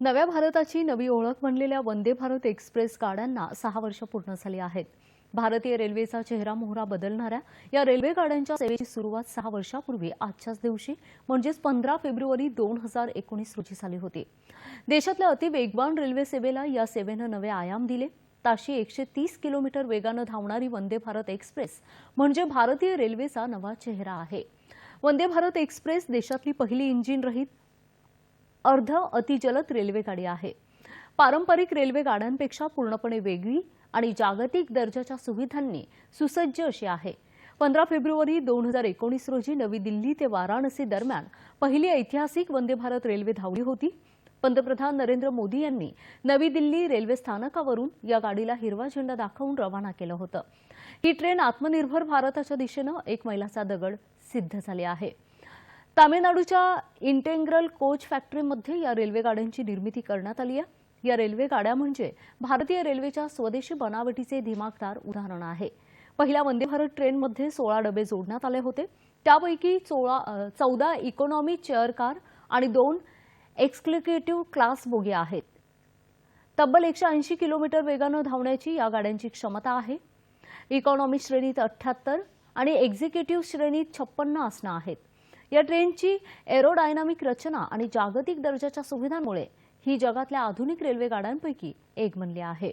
नव्या भारताची नवी ओळख बनलेल्या वंदे भारत एक्सप्रेस गाड्यांना सहा वर्ष पूर्ण झाली आहेत. भारतीय रेल्वेचा चेहरा मोहरा बदलणाऱ्या या रेल्वे गाड्यांच्या सेवेची सुरुवात सहा वर्षापूर्वी आजच्याच दिवशी म्हणजेच पंधरा फेब्रुवारी दोन हजार एकोणीस रोजी झाली होती. देशातल्या अतिवेगवान रेल्वे सेवेला या सेवेनं नवे आयाम दिले. ताशी एकशे तीस किलोमीटर वेगानं धावणारी वंदे भारत एक्सप्रेस म्हणजे भारतीय रेल्वेचा नवा चेहरा आहे. वंदे भारत एक्सप्रेस देशातली पहिली इंजिन रहित अर्ध अतिजलद रेल्वेगाडी आहे. पारंपरिक रेल्वे गाड्यांपेक्षा पूर्णपणे वेगळी आणि जागतिक दर्जाच्या सुविधांनी सुसज्ज अशी आहे. पंधरा फेब्रुवारी दोन हजार एकोणीस रोजी नवी दिल्ली ते वाराणसी दरम्यान पहिली ऐतिहासिक वंदे भारत रेल्वे धावली होती. पंतप्रधान नरेंद्र मोदी यांनी नवी दिल्ली रेल्वे स्थानकावरून या गाडीला हिरवा झेंडा दाखवून रवाना केलं होतं. ही ट्रेन आत्मनिर्भर भारताच्या दिशेनं एक मैलाचा दगड सिद्ध झाली आहे. तामिळनाडूच्या इंटेग्रल कोच फॅक्टरीमध्ये या रेल्वे गाड्यांची निर्मिती करण्यात आली आहे. या रेल्वे गाड्या म्हणजे भारतीय रेल्वेच्या स्वदेशी बनावटीचे दिमागदार उदाहरण आहे. पहिल्या वंदे भारत ट्रेनमध्ये सोळा डबे जोडण्यात आले होते. त्यापैकी सोळा चौदा इकॉनॉमी चेअर कार आणि दोन एक्झिक्युटिव्ह क्लास बोगी आहेत. तब्बल एकशे ऐंशी किलोमीटर वेगानं धावण्याची या गाड्यांची क्षमता आहे. इकॉनॉमी श्रेणीत अठ्ठ्याहत्तर आणि एक्झिक्युटिव्ह श्रेणीत छप्पन्न आसनं आहेत. या ट्रेनची एरोडायनामिक रचना आणि जागतिक दर्जाच्या सुविधांमुळे ही जगातल्या आधुनिक रेल्वे गाड्यांपैकी एक बनली आहे.